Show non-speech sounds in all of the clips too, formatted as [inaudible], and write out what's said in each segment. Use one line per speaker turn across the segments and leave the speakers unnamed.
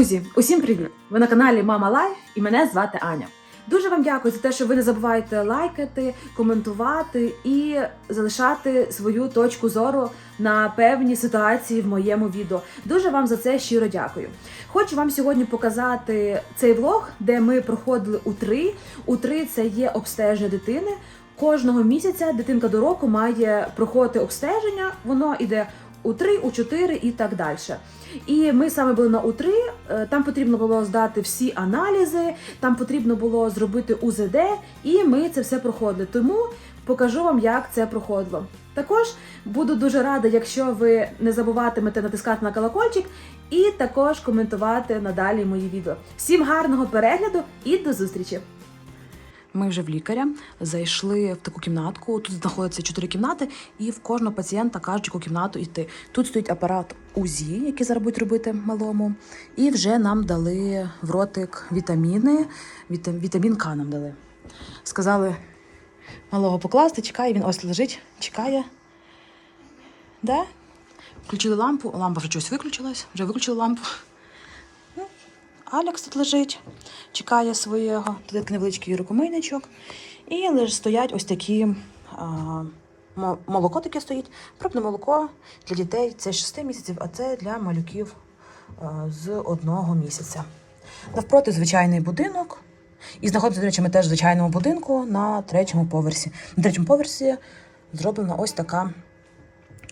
Друзі, усім привіт! Ви на каналі Мама Лайф і мене звати Аня. Дуже вам дякую за те, що ви не забуваєте лайкати, коментувати і залишати свою точку зору на певні ситуації в моєму відео. Дуже вам за це щиро дякую. Хочу вам сьогодні показати цей влог, де ми проходили у три. У три це є обстеження дитини. Кожного місяця дитинка до року має проходити обстеження. Воно іде у 3, у 4 і так далі. І ми саме були на У3, е, там потрібно було здати всі аналізи, там потрібно було зробити УЗД, і ми це все проходили. Тому покажу вам, як це проходило. Також буду дуже рада, якщо ви не забуватимете натискати на колокольчик і також коментувати надалі мої відео. Всім гарного перегляду і до зустрічі! Ми вже в лікаря зайшли в таку кімнатку. Тут знаходяться чотири кімнати, і в кожного пацієнта кажуть, яку кімнату йти. Тут стоїть апарат УЗІ, який зараз будуть робити малому. І вже нам дали в ротик вітаміни. Віта- Вітамін К нам дали. Сказали малого покласти, чекає, він ось лежить, чекає. Да? Включили лампу, лампа вже щось виключилась, вже виключили лампу. Алекс тут лежить, чекає свого. Тут невеличкий рукомийничок. І лише стоять ось такі а, молоко таке стоїть. Пробне молоко для дітей це 6 місяців, а це для малюків а, з одного місяця. Навпроти звичайний будинок. І знаходимося, до речі, ми теж в звичайному будинку на третьому поверсі. На третьому поверсі зроблена ось така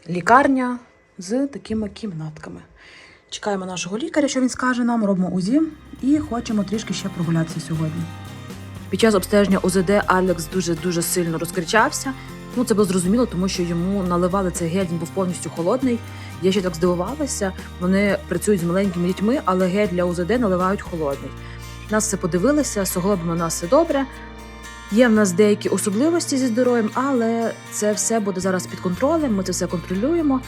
лікарня з такими кімнатками. Чекаємо нашого лікаря, що він скаже нам, робимо УЗІ і хочемо трішки ще прогулятися сьогодні. Під час обстеження УЗД Алекс дуже дуже сильно розкричався. Ну це було зрозуміло, тому що йому наливали цей гель, він був повністю холодний. Я ще так здивувалася. Вони працюють з маленькими дітьми, але гель для УЗД наливають холодний. Нас все подивилися, з нас все добре. Є в нас деякі особливості зі здоров'ям, але це все буде зараз під контролем. Ми це все контролюємо.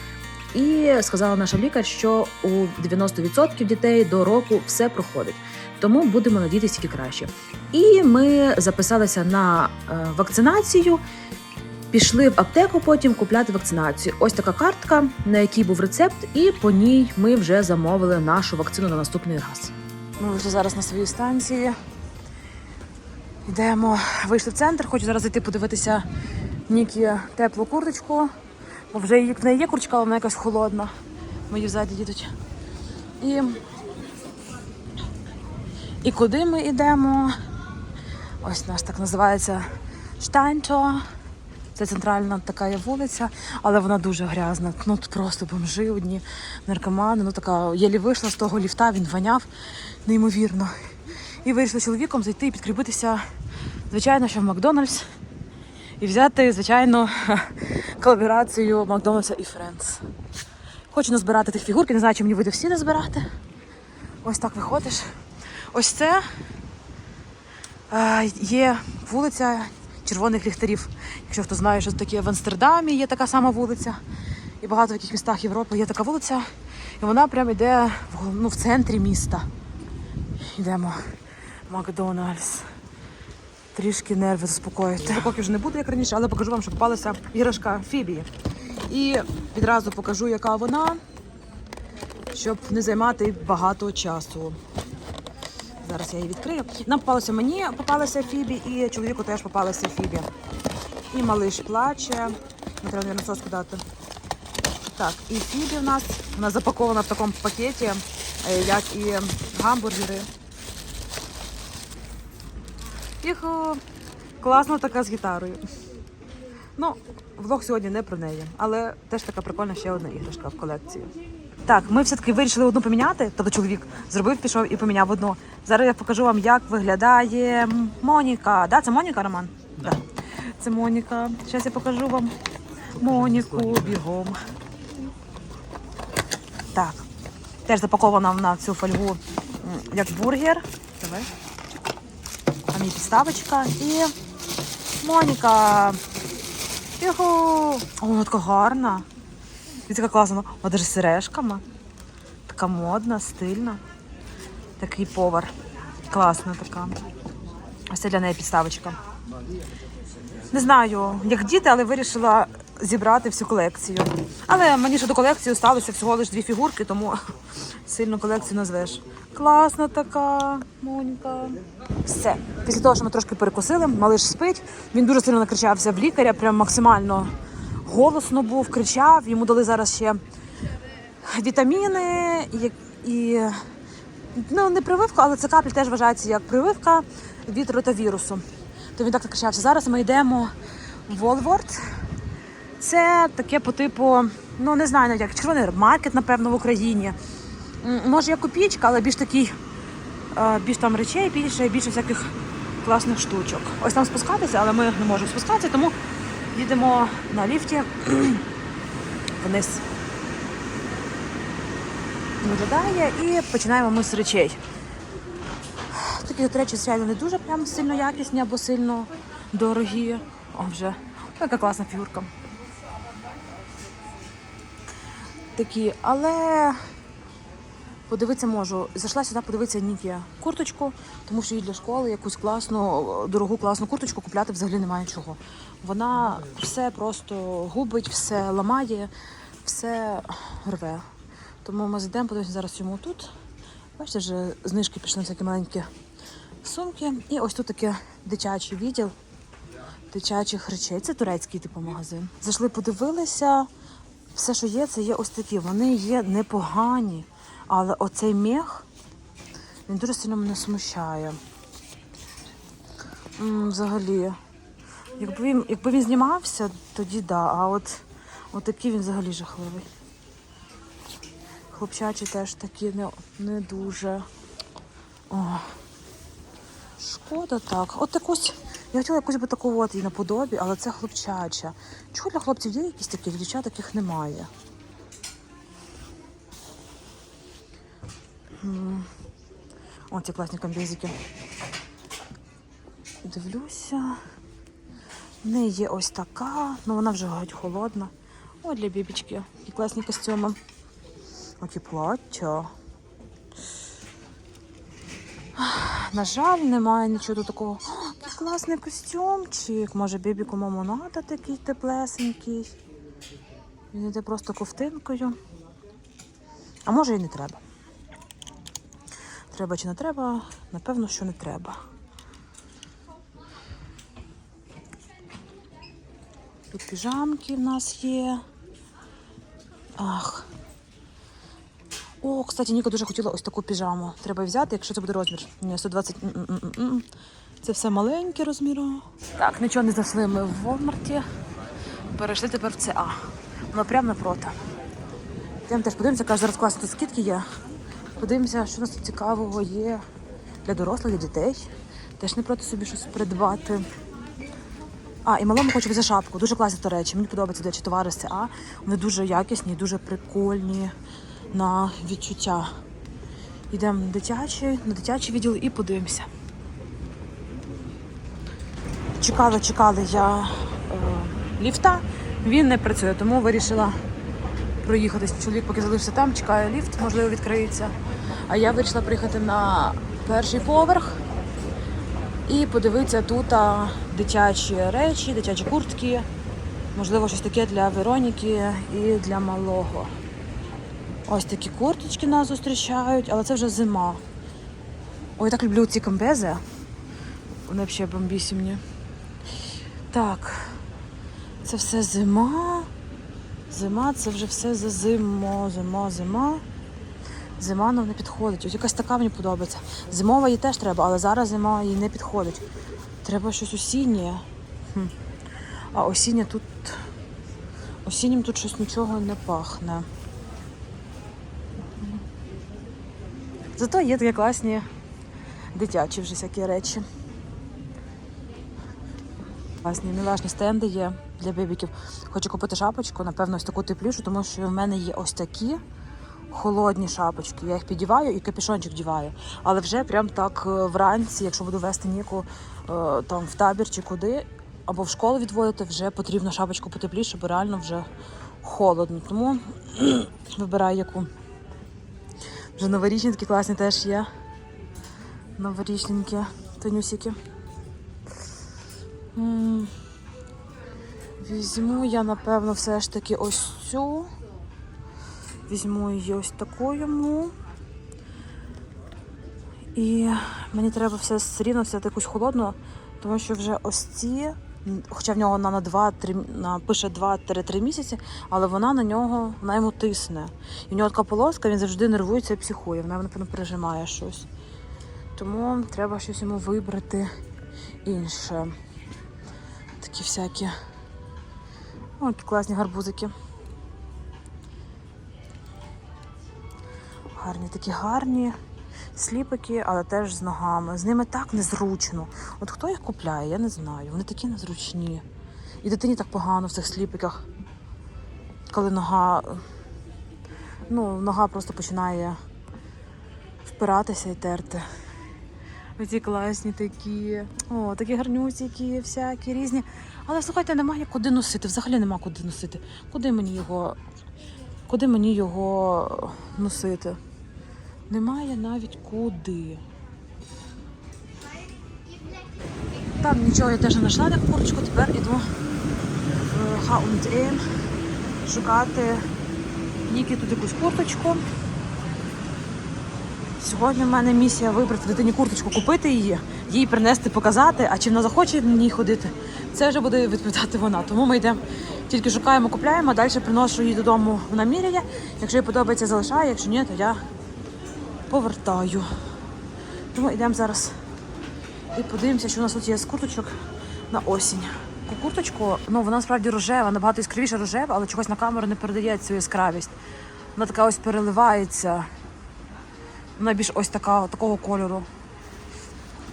І сказала наша лікар, що у 90% дітей до року все проходить. Тому будемо надіятися тільки краще. І ми записалися на е, вакцинацію. Пішли в аптеку потім купляти вакцинацію. Ось така картка, на якій був рецепт, і по ній ми вже замовили нашу вакцину на наступний раз. Ми вже зараз на своїй станції. Йдемо, вийшли в центр. Хочу зараз зайти подивитися Нікі теплу курточку. Бо вже в неї є курточка, але вона якась холодна. Мої ззаді їдуть. І, і куди ми йдемо? Ось наш так називається Штайнто. Це центральна така є вулиця, але вона дуже грязна. Ну тут просто бомжи одні, наркомани. Ну така єлі вийшла з того ліфта, він воняв неймовірно. І вирішила чоловіком зайти і підкріпитися, звичайно, що в Макдональдс. І взяти, звичайно, [laughs] колаборацію Макдональдса і Френдс. Хочу назбирати тих фігурки, не знаю, чи мені вийде всі назбирати. Ось так виходиш. Ось це е, є вулиця червоних ліхтарів. Якщо хто знає, що таке в Амстердамі є така сама вулиця. І багато в яких містах Європи є така вулиця. І вона прямо йде в, ну, в центрі міста. Йдемо. Макдональдс. Трішки нерви заспокоїти. Поки вже не буде, як раніше, але покажу вам, що попалася іграшка Фібії. І відразу покажу, яка вона, щоб не займати багато часу. Зараз я її відкрию. Нам попалося мені, попалася Фібі, і чоловіку теж попалася Фібі. І малиш плаче. Не треба насоску дати. Так, і Фібі в нас вона запакована в такому пакеті, е, як і гамбургери. Іхо, класна така з гітарою. Ну, влог сьогодні не про неї, але теж така прикольна ще одна іграшка в колекції. Так, ми все-таки вирішили одну поміняти, тобто чоловік зробив, пішов і поміняв одну. Зараз я покажу вам, як виглядає Моніка. Да, це Моніка, Роман? Да. Це Моніка. Зараз я покажу вам Моніку бігом. Так. Теж запакована на цю фольгу як бургер. Давай. Там підставочка і Моніка. Його. О, вона така гарна. І така класна. Вона навіть з сережками. Така модна, стильна. Такий повар. Класна така. Ось це для неї підставочка. Не знаю, як діти, але вирішила зібрати всю колекцію. Але мені ще до колекції сталося всього лише дві фігурки, тому сильно колекцію назвеш. Класна така, Монька. Все. Після того, що ми трошки перекусили, малиш спить. Він дуже сильно накричався в лікаря, прям максимально голосно був, кричав. Йому дали зараз ще вітаміни і, ну, не прививка, але це каплі теж вважається як прививка від ротавірусу. То він так накричався. Зараз ми йдемо в Волворд. Це таке по типу, ну не знаю як червоний маркет, напевно, в Україні. Може, як копійка, але більш такий, е, більш там речей, більше, більше всяких класних штучок. Ось там спускатися, але ми не можемо спускатися, тому їдемо на ліфті [clears throat] вниз. Виглядає і починаємо ми з речей. Такі от речі, звичайно, не дуже прям сильно якісні або сильно дорогі. О, вже яка класна фігурка. Такі, але подивитися можу. Зайшла сюди подивитися Нікі курточку, тому що їй для школи якусь класну, дорогу класну курточку купляти взагалі немає чого. Вона все просто губить, все ламає, все рве. Тому ми зайдемо, подивимося зараз йому тут. Бачите, вже знижки пішли всякі маленькі сумки. І ось тут таке дитячий відділ дитячих речей. Це турецький типу магазин. Зайшли, подивилися. Все, що є, це є ось такі. Вони є непогані. Але оцей мех, він дуже сильно мене смущає. Взагалі. Якби він, якби він знімався, тоді да. А от, от такий він взагалі жахливий. Хлопчачі теж такі не, не дуже. О. Шкода так. От якусь. Я хотіла якусь би таку от і наподобі, але це хлопчача. Чого для хлопців є якісь такі, для дівчат таких немає. О, ці класні комбізики. Дивлюся. В неї є ось така, ну вона вже геть холодна. О, для бібічки. Які класні костюми. Окі плаття. На жаль, немає нічого тут такого. Класний костюмчик. Може, бібіку маму надо такий теплесенький. Він йде просто ковтинкою. А може і не треба. Треба чи не треба? Напевно, що не треба. Тут піжамки в нас є. Ах. О, кстати, Ніка дуже хотіла ось таку піжаму. Треба взяти, якщо це буде розмір. Ні, 120. Це все маленькі розміри. Так, нічого не знайшли ми в Walmart. Перейшли тепер в ЦА. Воно прямо напроти. Йдемо теж подивимося, каже, зараз класно тут скидки є. Подивимося, що у нас тут цікавого є для дорослих, для дітей. Теж не проти собі щось придбати. А, і малому хочу взяти шапку. Дуже класні то речі. Мені подобаються дитячі товари з ЦА. Вони дуже якісні, дуже прикольні на відчуття. Йдемо на дитячий, на дитячий відділ і подивимося. Чекала, чекала я е, ліфта. Він не працює, тому вирішила проїхатись. Чоловік поки залишився там, чекає ліфт, можливо, відкриється. А я вирішила приїхати на перший поверх і подивитися тут дитячі речі, дитячі куртки. Можливо, щось таке для Вероніки і для малого. Ось такі курточки нас зустрічають, але це вже зима. Ой, я так люблю ці комбези. Вони взагалі бомбісімні. Так, це все зима. Зима, це вже все за зимо, зима, зима. Зима нам не підходить. Ось якась така мені подобається. Зимова їй теж треба, але зараз зима їй не підходить. Треба щось осіннє. Хм. А осіннє тут. Осіннім тут щось нічого не пахне. Зато є такі класні дитячі вже всякі речі. Класні мілашні стенди є для бебіків. Хочу купити шапочку, напевно, ось таку теплішу, тому що в мене є ось такі холодні шапочки. Я їх підіваю і капюшончик діваю. Але вже прям так е, вранці, якщо буду вести Ніку е, там в табір чи куди, або в школу відводити, вже потрібно шапочку потепліше, бо реально вже холодно. Тому [clears throat] вибираю яку. Вже новорічні такі класні теж є. Новорічненькі тонюсики. Візьму я, напевно, все ж таки ось цю. Візьму її ось таку йому. І мені треба все рівно взяти якусь холодну, тому що вже ось ці, хоча в нього вона на 2-3, на, пише 2-3 місяці, але вона на нього, вона йому тисне. І в нього така полоска, він завжди нервується і психує, вона, напевно, пережимає щось. Тому треба щось йому вибрати інше. Такі всякі. О, які класні гарбузики. Гарні, такі гарні сліпики, але теж з ногами. З ними так незручно. От хто їх купляє, я не знаю. Вони такі незручні. І дитині так погано в цих сліпиках. Коли нога. Ну, нога просто починає впиратися і терти. Оці класні такі. О, такі гарнюсікі, всякі різні. Але слухайте, немає куди носити. Взагалі нема куди носити. Куди мені його. Куди мені його носити? Немає навіть куди. Там нічого я теж не знайшла на курточку, тепер іду в H&M шукати Ніки тут якусь курточку. Сьогодні в мене місія вибрати дитині курточку, купити її, їй принести, показати, а чи вона захоче в ній ходити, це вже буде відповідати вона. Тому ми йдемо, тільки шукаємо, купляємо, а далі приношу її додому в наміряє. Якщо їй подобається, залишаю, якщо ні, то я повертаю. Тому йдемо зараз і подивимося, що у нас тут є з курточок на осінь. Курточку, ну вона справді рожева, набагато яскравіше рожева, але чогось на камеру не передає цю яскравість. Вона така ось переливається. Вона більш ось така, такого кольору.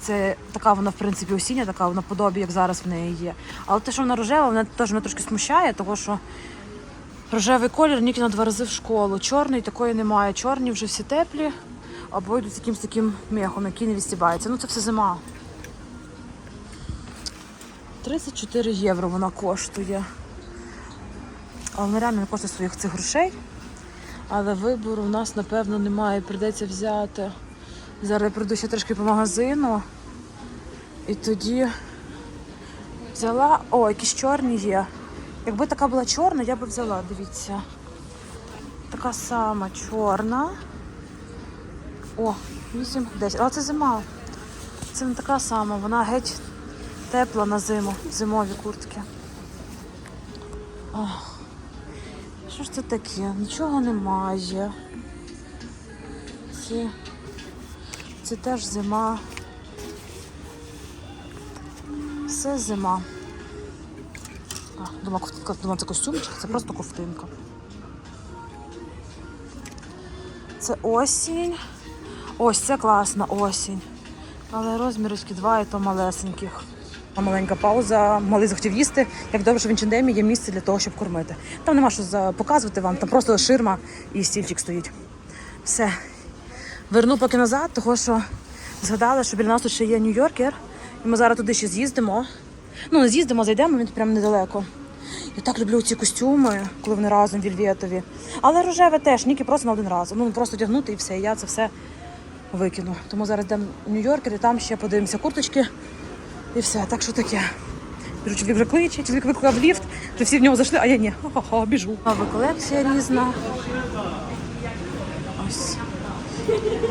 Це така вона, в принципі, осіння, така вона подобі, як зараз в неї є. Але те, що вона рожева, вона теж мене трошки смущає, тому що рожевий колір Ніки на два рази в школу. Чорний такої немає. Чорні вже всі теплі, або йдуть з якимось таким мехом, який не відстібається. Ну це все зима. 34 євро вона коштує. Але вона реально не коштує своїх цих грошей. Але вибору в нас, напевно, немає. Прийдеться взяти. Зараз я прийду ще трошки по магазину. І тоді взяла. О, якісь чорні є. Якби така була чорна, я би взяла, дивіться. Така сама чорна. О, 8, 10. Але це зима. Це не така сама, вона геть тепла на зиму, зимові куртки. Ох. Що ж це таке? Нічого немає. Це, це теж зима. Все зима. А, думала, ковтинка, думала, це костюмчик, це просто ковтинка. Це осінь. Ось це класна осінь. Але розмірочки два і то малесеньких. Маленька пауза, малий захотів їсти. Як добре, що в Інчендемі є місце для того, щоб кормити. Там нема що показувати вам, там просто ширма і стільчик стоїть. Все. Верну поки назад, того що згадала, що біля нас тут ще є Нью-Йоркер, і ми зараз туди ще з'їздимо. Ну, не з'їздимо, зайдемо, він прямо недалеко. Я так люблю ці костюми, коли вони разом вільветові. Але рожеве теж, Ніки просто на один раз. Ну просто одягнути і все. І я це все викину. Тому зараз йдемо в Нью-Йоркер і там ще подивимося курточки. І все, так що таке. Біжу, чоловік вже кличе, чоловік викликав ліфт, вже всі в нього зайшли, а я ні. Ха-ха, біжу. Нова колекція різна. Ось.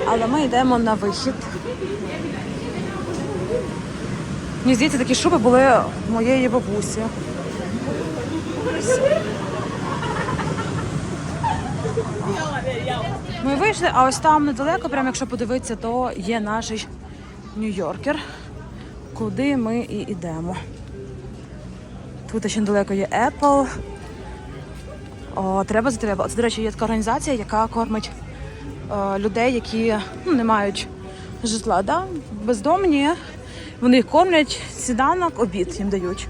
Але ми йдемо на вихід. Мені здається, такі шуби були моєї бабусі. Ми вийшли, а ось там недалеко, прямо якщо подивитися, то є наш Нью-Йоркер, куди ми і йдемо. Тут ще недалеко є Apple. О, треба за тебе. Це, до речі, є така організація, яка кормить е, людей, які ну, не мають житла. Да? Бездомні. Вони їх кормлять сніданок, обід їм дають.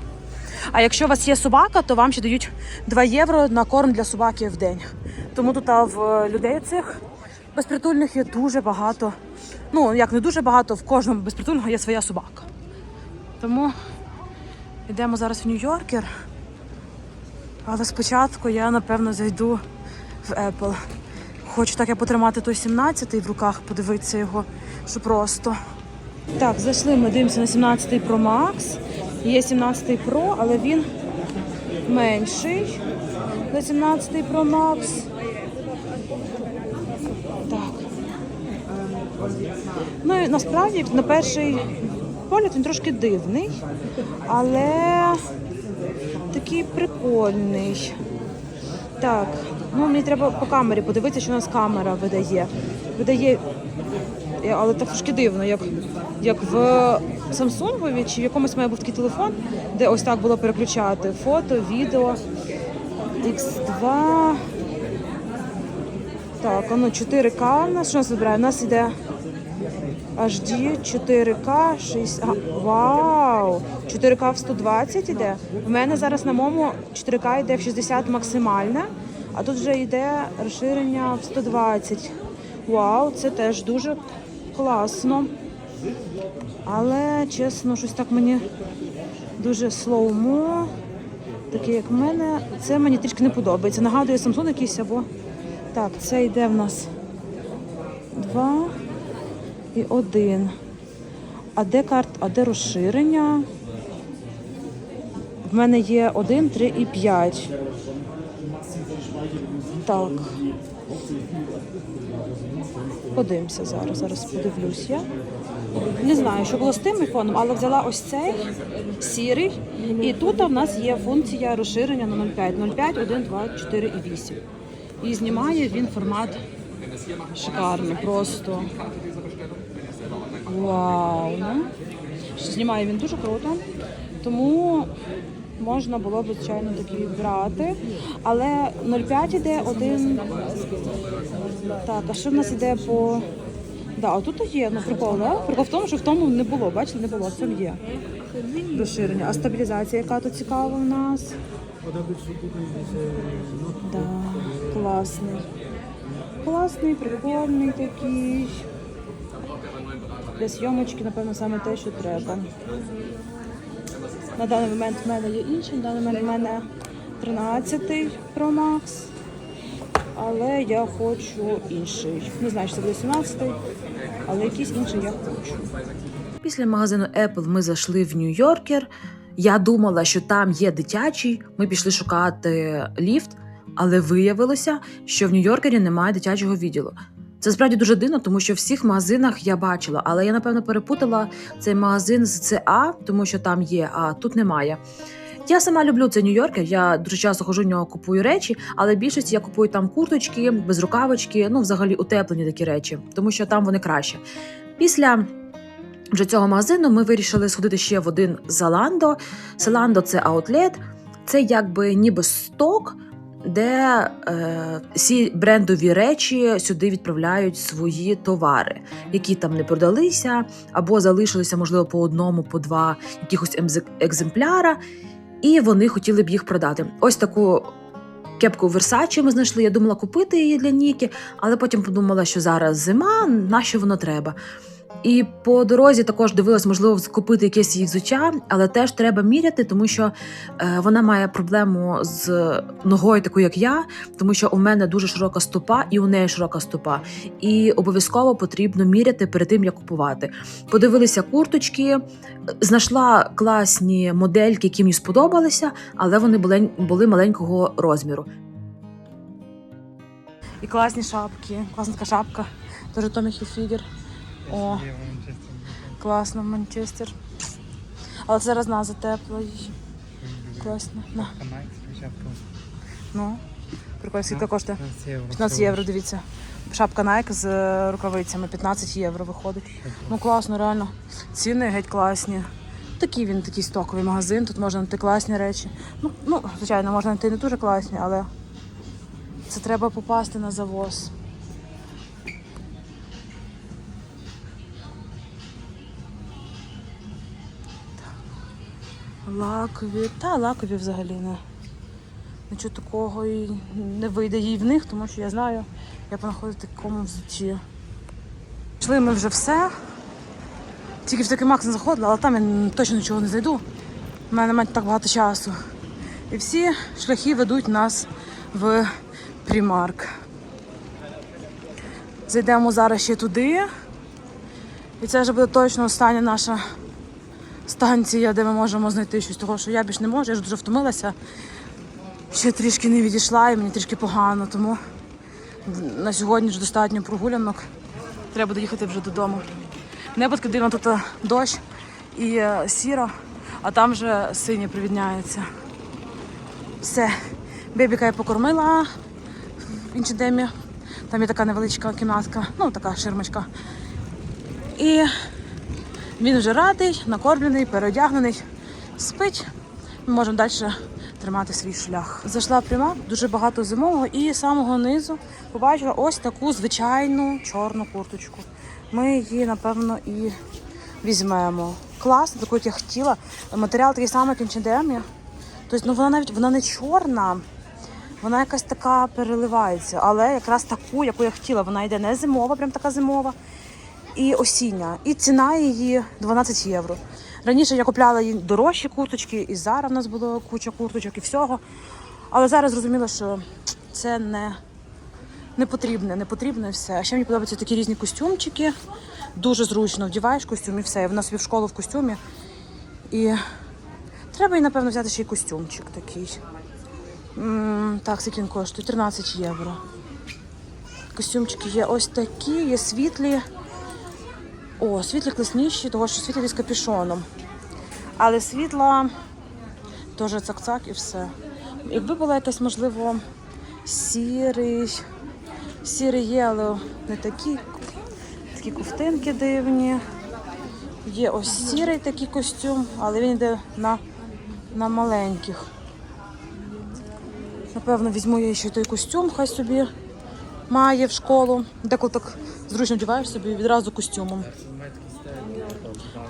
А якщо у вас є собака, то вам ще дають 2 євро на корм для собаки в день. Тому тут в е, людей цих безпритульних є дуже багато. Ну, як не дуже багато, в кожному безпритульного є своя собака. Тому йдемо зараз в Нью-Йоркер. Але спочатку я, напевно, зайду в Apple. Хочу так я потримати той 17-й в руках, подивитися його, що просто. Так, зайшли, ми дивимося на 17-й Pro Max. Є 17-й Pro, але він менший. 18 Pro Max. Так. Ну і насправді на перший погляд він трошки дивний, але такий прикольний. Так, ну мені треба по камері подивитися, що у нас камера видає. Видає, але так трошки дивно, як, як в Samsung чи в якомусь має був такий телефон, де ось так було переключати фото, відео. X2. Так, ну 4К у нас що нас вибирає? У нас іде HD 4К 6. А, вау! 4К в 120 іде. У мене зараз на моєму 4К йде в 60 максимальне, а тут вже йде розширення в 120. Вау, це теж дуже класно. Але чесно, щось так мені дуже слоумо. Таке, як в мене, це мені трішки не подобається. Нагадує Samsung якийсь або. Так, це йде в нас два і один. А де карт, а де розширення? В мене є 1, 3 і 5. Так. Подивимося зараз. Зараз подивлюсь я. Не знаю, що було з тим айфоном, але взяла ось цей сірий. І тут в нас є функція розширення на 0,5. 0,5, 1, 2, 4 і 8. І знімає він формат шикарно, просто. Вау! Ну. Знімає він дуже круто. Тому можна було б, звичайно, такий брати. Але 0,5 іде один. Так, а що в нас іде по. Да, а тут є, ну прикол, да? Прикол в тому, що в тому не було, бачите, не було, в є розширення. А стабілізація, яка тут цікава в нас? Да, класний. Класний, прикольний такий. Для зйомочки, напевно, саме те, що треба. На даний момент в мене є інший, на даний момент в мене 13 Pro Max. Але я хочу інший. Не знаю, чи це буде 17, але якийсь інший я хочу.
Після магазину Apple ми зайшли в Нью-Йоркер. Я думала, що там є дитячий. Ми пішли шукати ліфт, але виявилося, що в Нью-Йоркері немає дитячого відділу. Це справді дуже дивно, тому що в всіх магазинах я бачила, але я напевно перепутала цей магазин з ЦА, тому що там є, а тут немає. Я сама люблю цей Нью-Йоркер. Я дуже часто ходжу в нього, купую речі, але більшість я купую там курточки, безрукавочки, ну взагалі утеплені такі речі, тому що там вони краще. Після вже цього магазину ми вирішили сходити ще в один Zalando. Zalando – це аутлет, це якби ніби сток, де е, всі брендові речі сюди відправляють свої товари, які там не продалися, або залишилися, можливо, по одному, по два якихось екземпляра, і вони хотіли б їх продати. Ось таку. Кепку Versace ми знайшли. Я думала купити її для Ніки, але потім подумала, що зараз зима, на що воно треба. І по дорозі також дивилась, можливо, купити якесь її взуття, але теж треба міряти, тому що е, вона має проблему з ногою, таку як я, тому що у мене дуже широка стопа, і у неї широка стопа. І обов'язково потрібно міряти перед тим, як купувати. Подивилися курточки, е, знайшла класні модельки, які мені сподобалися, але вони були, були маленького розміру.
І класні шапки. Класна така шапка. Дуже Томі Хілфігер. О, класно, Манчестер. Але це зараз на затепло. Класно. На. Ну, прикольно, скільки коштує? 15 євро, дивіться. Шапка Nike з рукавицями 15 євро виходить. Ну класно, реально. Ціни геть класні. Такий він такий стоковий магазин, тут можна знайти класні речі. Ну, ну, звичайно, можна знайти не дуже класні, але це треба попасти на завоз. Лакові. Та лакові взагалі не. Нічого такого і не вийде їй в них, тому що я знаю, як вона ходить в такому взутті. Ми вже все. Тільки в такий Макс не заходила, але там я точно нічого не зайду. У мене немає так багато часу. І всі шляхи ведуть нас в Примарк. Зайдемо зараз ще туди. І це вже буде точно остання наша станція, де ми можемо знайти щось, того що я більш не можу, я ж дуже втомилася. ще трішки не відійшла і мені трішки погано, тому на сьогодні ж достатньо прогулянок. Треба доїхати вже додому. Небо дивно, тут е, дощ і е, сіро, а там вже синє привідняється. Все. Бебіка я покормила в іншій демі. Там є така невеличка кімнатка, ну така ширмочка. І він вже радий, накормлений, переодягнений, спить. Ми можемо далі тримати свій шлях. Зайшла пряма, дуже багато зимового, і з самого низу побачила ось таку звичайну чорну курточку. Ми її, напевно, і візьмемо. Класно, таку я хотіла. Матеріал такий самий, як інчендемі. Тобто, ну вона навіть вона не чорна, вона якась така переливається, але якраз таку, яку я хотіла. Вона йде не зимова, прям така зимова, і осіння. І ціна її 12 євро. Раніше я купляла їй дорожчі курточки, і зараз в нас було куча курточок і всього. Але зараз зрозуміла, що це не, не потрібне, не потрібне все. А ще мені подобаються такі різні костюмчики. Дуже зручно вдіваєш костюм і все. І вона собі в школу в костюмі. І треба їй, напевно, взяти ще й костюмчик такий. М, Так, скільки він коштує? 13 євро. Костюмчики є ось такі, є світлі. О, світлі класніші, того що світлі з капюшоном. Але світла теж цак-цак і все. Якби була якась, можливо, сірий. Сірий є, але не такі. Такі ковтинки дивні. Є ось сірий такий костюм, але він йде на, на маленьких. Напевно, візьму я ще той костюм, хай собі має в школу. Деколи так зручно вдіваєш собі відразу костюмом.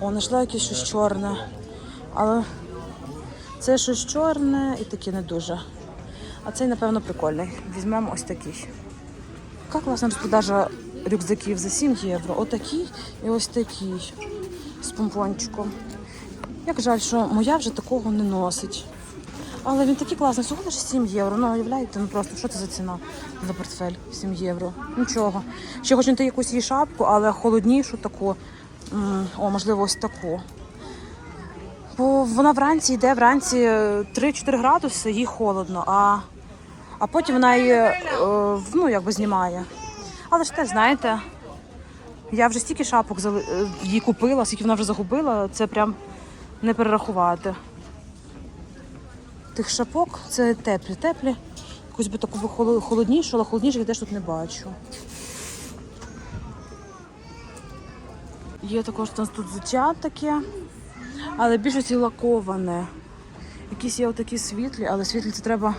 О, знайшла якесь щось чорне. Але це щось чорне і таке не дуже. А цей, напевно, прикольний. Візьмемо ось такий. Яка класна розпродажа рюкзаків за 7 євро. Отакий і ось такий з помпончиком. Як жаль, що моя вже такого не носить. Але він такий класний, всього лише 7 євро. Ну, уявляєте, ну просто що це за ціна за портфель? 7 євро. Нічого. Ще хочу знайти якусь її шапку, але холоднішу таку. О, можливо, ось таку. Бо вона вранці йде, вранці е, 3-4 градуси, їй холодно, а, а потім вона її е, ну, якби знімає. Але ж теж, знаєте, я вже стільки шапок е, їй купила, скільки вона вже загубила, це прям не перерахувати. Тих шапок це теплі, теплі. Якусь би таку холоднішу, але холодніше я теж тут не бачу. Є також у нас тут взуття таке, але більшості лаковане. Якісь є отакі світлі, але світлі це треба.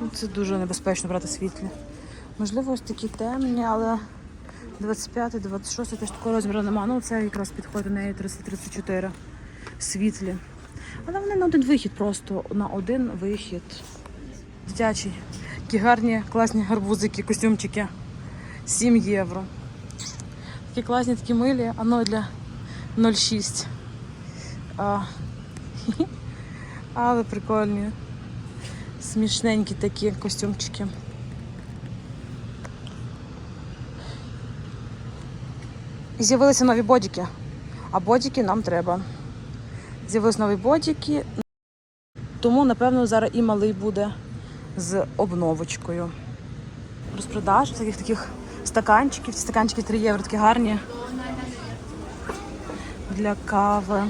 Ну, це дуже небезпечно брати світлі. Можливо, ось такі темні, але 25, 26 теж такого розміру немає. Ну, це якраз підходить до неї 30-34 світлі. Але вони на один вихід просто на один вихід. Дитячий. Такі гарні, класні гарбузики, костюмчики. 7 євро. Такі класні, такі милі, а ну для 0,6. А, [laughs] але прикольні. Смішненькі такі костюмчики. І з'явилися нові бодіки. А бодіки нам треба. З'явились нові бодіки. Тому, напевно, зараз і малий буде з обновочкою. Розпродаж таких таких стаканчиків. Ці стаканчики 3 євро, такі гарні. Для кави.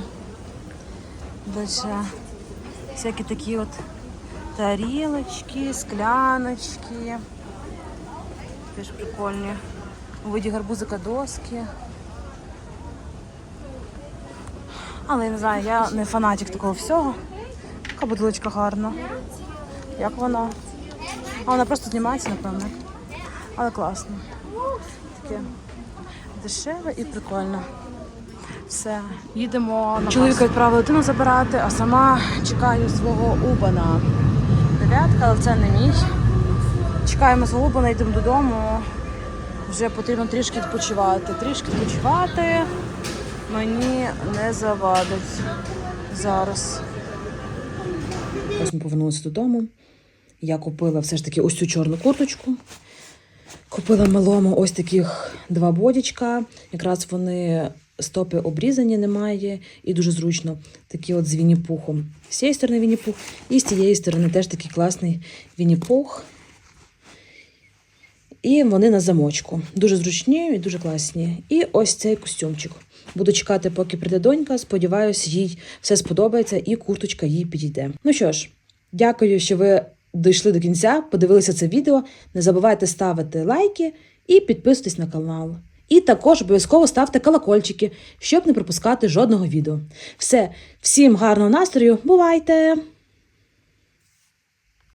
Дальше всякі такі от тарілочки, скляночки. Теж прикольні. У виді гарбузика доски. Але я не знаю, я не фанатик такого всього. Така бутилочка гарна. Як вона? А вона просто знімається, напевно. Але класно. Таке дешеве і прикольне. Все, їдемо на чоловіка відправила дитину забирати, а сама чекаю свого Убана. Дев'ятка, але це не мій. Чекаємо свого Убана, йдемо додому. Вже потрібно трішки відпочивати. Трішки відпочивати мені не завадить зараз. Ось ми повернулися додому. Я купила все ж таки ось цю чорну курточку. Купила малому ось таких два бодічка. Якраз вони стопи обрізані немає, і дуже зручно. Такі от з Вінні-Пухом. З цієї сторони Вінні-Пух, і з тієї сторони теж такий класний Вінні-Пух. І вони на замочку. Дуже зручні і дуже класні. І ось цей костюмчик. Буду чекати, поки прийде донька. Сподіваюсь, їй все сподобається і курточка їй підійде. Ну що ж, дякую, що ви дійшли до кінця, подивилися це відео. Не забувайте ставити лайки і підписуйтесь на канал. І також обов'язково ставте колокольчики, щоб не пропускати жодного відео. Все, всім гарного настрою, бувайте!